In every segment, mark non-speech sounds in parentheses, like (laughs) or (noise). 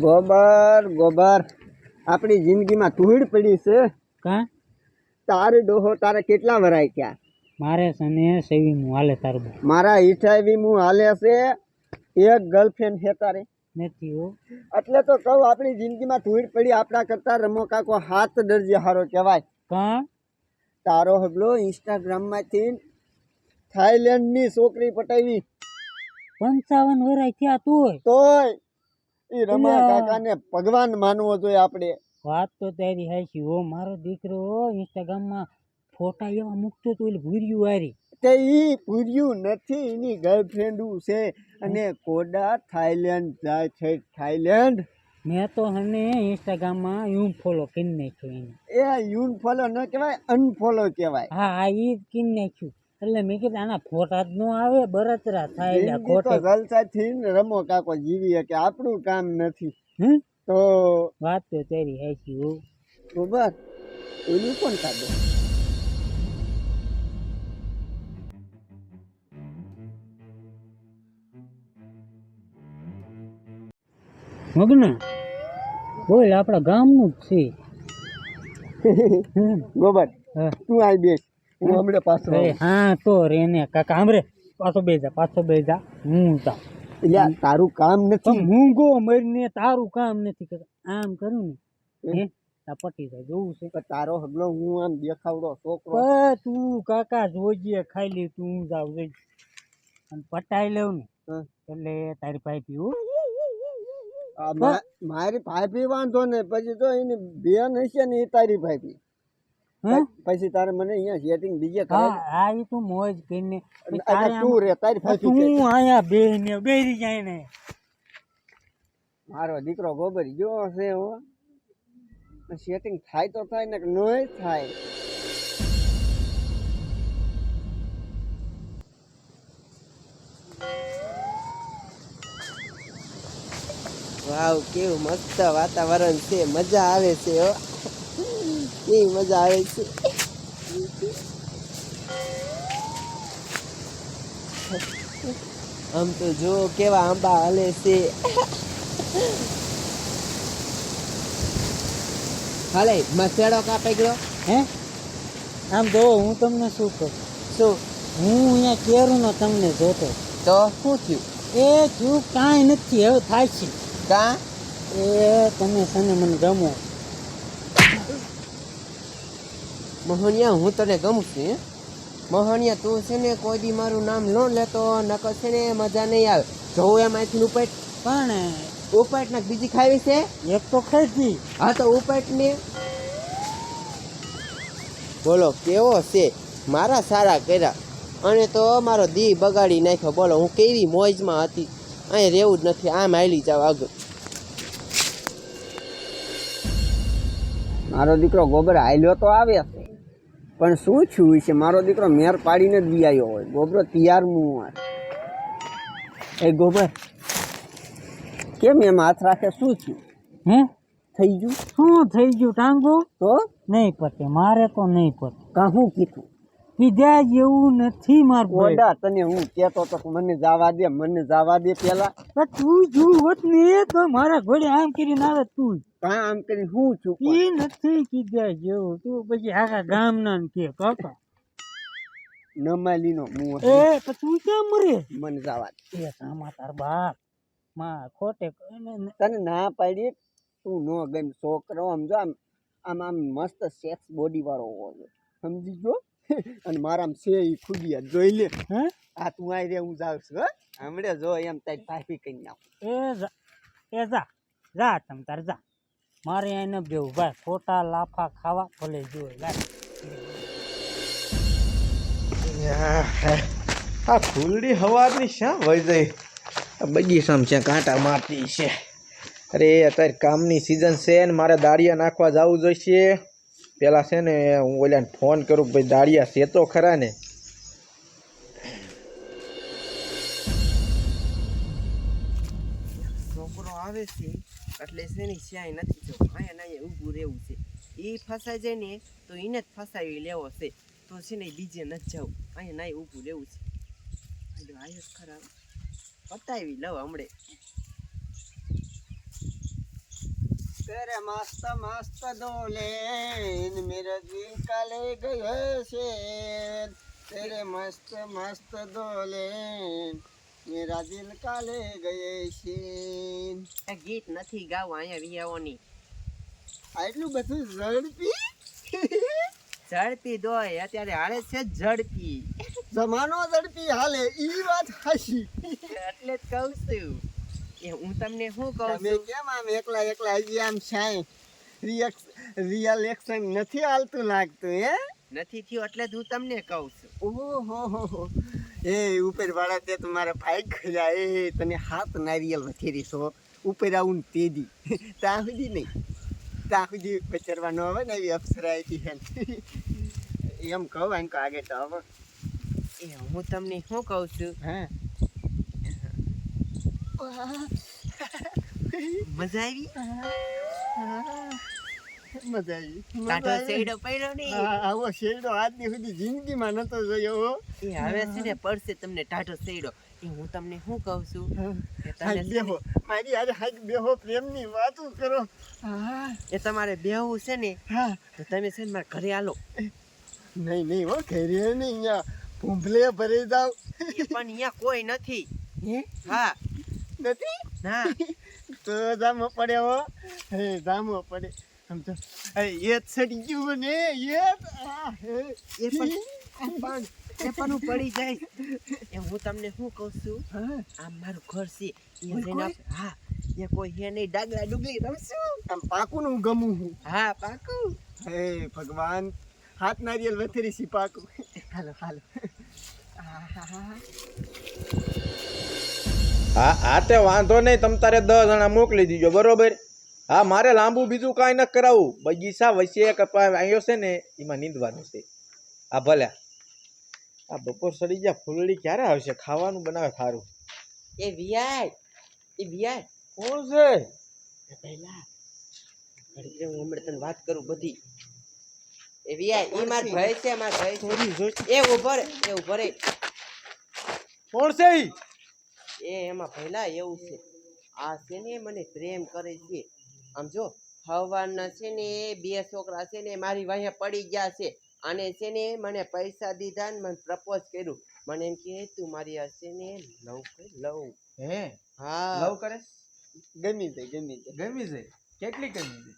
ગોબર ગોબર. આપણી જિંદગીમાં ધૂળ પડી છે. કા? તારે ડોહો તારે કેટલા વરાય ક્યાં? મારે સને સેવિંગ હાલે તારું મારા ઈઠાવી હું હાલે છે. એક ગર્લફ્રેન્ડ છે તારે. નથી હો. એટલે તો કહું આપણી જિંદગીમાં ધૂળ પડી આપણા કરતા રમો કાકો હાથ દરજ્યા હારો કહેવાય. કા? તારો હગલો ઇન્સ્ટાગ્રામમાંથી થાઈલેન્ડની છોકરી પટાવી. પંચાવન વરાય થયા તોય. તોય. ઈ રમા. કાકાને ભગવાન માનવો જોઈએ આપણે. વાત તો તારી હાચી હો મારો દીકરો ઇન્સ્ટાગ્રામમાં ફોટા એવા મૂકતો તો એટલે ભૂર્યું વારી તે ઈ ભૂર્યું નથી એની ગર્લફ્રેન્ડ છે. અને કોડા થાઈલેન્ડ જાય છે થાઈલેન્ડ. મેં તો હને ઇન્સ્ટાગ્રામમાં યુન ફોલો કરી નાખ્યું એને. એ યુન ફોલો ન કહેવાય અનફોલો કહેવાય. હા હા ઈ કરી નાખ્યું. એટલે મેં કીધું આના ફોટા જ ન આવે બરતરા થાય ખોટા. જલસા થી ને રમો કાકો જીવીએ કે આપણું કામ નથી. હમ? તો વાત તો તારી હાચી હો. બરોબર ઓલું કોણ કાઢો? મગ્ન બોલ આપણા ગામનું જ છે. (laughs) ગોબર. તું આઈ બેસ. હું હમણાં પાછો હા તો રે ને કાકા હમરે પાછો બે જા પાછો બે જા હું જા એટલે તારું કામ નથી. મૂંગો મરીને તારું કામ નથી કરતા. આમ કરું ને હે પટી જાય જોવું છે. તારો હગલો હું આમ દેખાવડો છોકરો. તું કાકા જોજે ખાઈ લે તું હું જાવ જઈ અને પટાઈ લેવું ને. એટલે તારી પાઈ પીવું મારી ભાભી વાંધો ને પછી તો એની બેન હશે ને એ તારી હા પછી તારે મને અહીંયા સેટિંગ બીજે હા ઈ તું મોજ કરીને તું રે તારી ભાભી તું કે. આયા બે ને બેરી જાય ને મારો દીકરો ગોબરી ગયો હશે હો. સેટિંગ થાય તો થાય ને કે થાય. વાવ કેવું મસ્ત વાતાવરણ છે મજા આવે છે હો. કેવી મજા આવે છે. આમ તો જો કેવા આંબા હાલે છે. હાલે મસેડો કાપે ગયો? હે? આમ જો હું તમને શું કહું? શું? હું અહીંયા કેરું નો તમને જોતો. તો? શું થયું? એ થયું કાંઈ નથી હવે થાય છે. કા? એ તમે સને મને ગમો. મોહનિયા હું તને ગમું છું મોહનિયા તું છે ને કોઈ દી મારું નામ ન લેતો નકર છે ને મજા નહીં આવે. જોઉં એમ અહીંથી ઉપાટ. પણ ઉપાટ ને બીજી ખાવી છે? એક તો ખાઈ હા તો ઉપાટ ને બોલો કેવો છે? મારા સારા કર્યા. અને તો મારો દી બગાડી નાખ્યો. બોલો હું કેવી મોજમાં હતી? અહીં રહેવું જ નથી. આમ હાલી જાવ આગળ. મારો દીકરો ગોબર હાલ્યો તો આવે પણ શું થયું છે? મારો દીકરો મેર પાડીને જ બી આવ્યો હોય. ગોબરો તૈયાર મું હોય. એ ગોબર કેમ એમ હાથ રાખે? શું થયું? હે? થઈ ગયું? શું થઈ ગયું? ટાંગો? તો? નહીં પતે. મારે તો નહીં પતે. કાં હું કીધું? કીધા જેવું નથી માર ઓડા તને હું કહેતો તો કે મને જવા દે મને જવા દે પેલા. તું જું હોત ને તો મારા ઘોડે આમ કરીને આવે તું. કાં આમ કરીને હું છું? એ નથી કીધા જેવું. તું પછી આખા ગામના કે કાકા. નમાલીનો મું એ પછી તું કેમ મરે? મને જવા દે. એ સામા તાર બાપ. માં ખોટે તને ના પાડી? તું નો ગમ. છોકરો આમ જો આમ આમ આમ મસ્ત સેક્સ બોડી વાળો હોય. સમજી ગયો? અને મારામ છે એ ખુદિયા જોઈ લે. હે? આ તું આઈ રે હું જાઉં છું હો. હમણે જો એમ તારી ભાભી કઈ નાખું એ જા એ જા જા તમ તાર જા. મારે અહીં ન બેવું ભાઈ. ખોટા લાફા ખાવા ભલે જોઈ લાય આ ફૂલડી હવારની શા વહી જાય બગીચામાં છે કાંટા મારતી છે. અરે અત્યારે કામની સિઝન છે ને મારે દાળિયા નાખવા જવું જોઈશે. પેલા છે ને હું ઓલાને ફોન કરું ભાઈ દાળિયા છે તો ખરા ને? છોકરો આવે છે એટલે છે ને નથી જો અહીંયા ના ઊભું રહેવું છે. એ ફસાઈ જાય ને તો એને જ ફસાવી લેવો છે. તો છે બીજે નથી જવું. અહીંયા ના ઊભું રહેવું છે. હાલો, આયો જ ખરા. પતાવી લઉં હમણે. तेरे मस्त मस्त डोले मेरा दिल का ले गए से तेरे मस्त मस्त डोले मेरा दिल का ले गए છે આ ગીત નથી ગાવું અહીંયા વિયાઓની આટલું બધું ઝડપી ઝડપી દોય અત્યારે હાલે છે ઝડપી જમાનો ઝડપી હાલે ઈ વાત હાશી એટલે જ કહું છું એ હું તમને શું કહું તમે કેમ આમ એકલા એકલા હજી આમ રિએક્સ રિયલ એક્શન નથી હાલતું લાગતું હે? નથી થયું એટલે જ હું તમને કહું છું. ઓહો હો એ ઉપર વાળા તે તમારા ભાઈ ખર્યા એ તને હાથ નારિયેલ વથેરી છો. ઉપર આવું તેદી. ત્યાં સુધી નહીં. ત્યાં સુધી બચરવા આવે ને એવી અપ્સરા આવી છે. એમ કહું એમ કે આગળ તો હવે એ હું તમને શું કહું છું? હા. મજા આવી? મજા આવી. કાંઠો શેડો પડ્યો નહીં. આવો શેડો આજની સુધી જિંદગીમાં નતો જોયો. એ હવે છે ને પડશે તમને ટાઢો શેડો એ હું તમને શું કહું છું? કે તમે બેહો. મારી આજે હાય બેહો પ્રેમની વાતો કરો. એ તમારે બેહવું છે ને હા. તો તમે છે ને મારા ઘરે આલો નહીં નહીં હો ઘરે નહીં અહીંયા ભૂંભલે ભરી જાવ પણ અહીંયા કોઈ નથી. હે? હા. નથી? ના. (laughs) તો જામો પડે હો. હે જામો પડે. સમજો એ સડી ગયું મને એ. એ પણ એ પણ હું પડી જાય એ હું તમને શું કહું છું? આ આમ મારું ઘર છે હા એ કોઈ હે નહીં ડાગલા ડુગલી રમશું. આમ પાકું નું ગમું હું હા પાકું. હે ભગવાન હાથ નારિયેલ વથેરી સી પાકું. હાલો હાલો. હા હા. તે વાંધો નહીં તમ તારે દસ જણા મોકલી દીજો બરોબર? હા મારે લાંબુ બીજું કાંઈ ન કરાવવું બગીચા વચ્ચે કપા આવ્યો છે ને એમાં નીંદવાનું છે. હા ભલે. આ બપોર સડી ગયા ફૂલડી ક્યારે આવશે? ખાવાનું બનાવે સારું એ વિયાય એ વિયાય કોણ છે? પહેલા હું હમણાં તને વાત કરું બધી. એ વિયાય ઈ માર ભાઈ છે માર ભાઈ છે? એ ઊભો રે એ ઊભો રે. કોણ છે ઈ? એ એમાં પહેલા એવું છે. આ છે ને મને પ્રેમ કરે છે. આમ જો હવાના છે ને બે છોકરા છે ને મારી વાહે પડી ગયા છે. અને છે ને મને પૈસા દીધા ને મને પ્રપોઝ કર્યું. મને એમ કે તું મારી હશે ને લવ લવ. હે? હા. લવ કરે? ગમી જાય ગમી જાય. ગમી જાય? કેટલી ગમી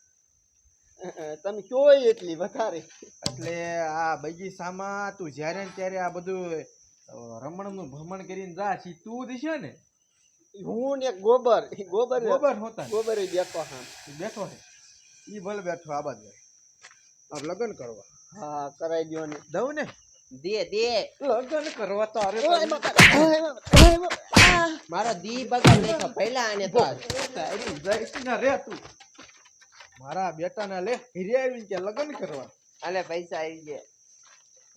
અ, તમે કયો એટલી વધારે? એટલે આ બગીચામાં તું જ્યારે ને ત્યારે આ બધું રમણનું ભ્રમણ કરીને જા છી તું દિશે ને? હું ને ગોબર ગોબર ગોબર હોતા ને. ગોબર બેઠો હા બેઠો છે? ઈ ભલે બેઠો આ બાજુ. આ લગન કરવા? હા કરાઈ દો ને. દઉં ને? દે દે. લગન કરવા તો અરે. મારો દી બગા નાખ્યો પહેલા આને તો. તારી જઈશ ના રે તું. મારા બેટાને લે હિરે આવીને કે લગ્ન કરવા. આલે પૈસા આવી ગયા.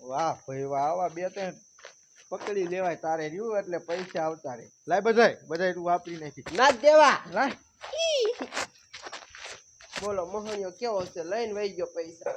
વાહ ભાઈ વાહ આવા બે ત્રણ પકડી લેવાય તારે રહ્યું એટલે પૈસા આવતા રે લાય બધાય બધાય તું વાપરી નાખી. ના દેવા. લાય. બોલો મોહણીયો કેવો છે? લઈને વહી ગયો પૈસા.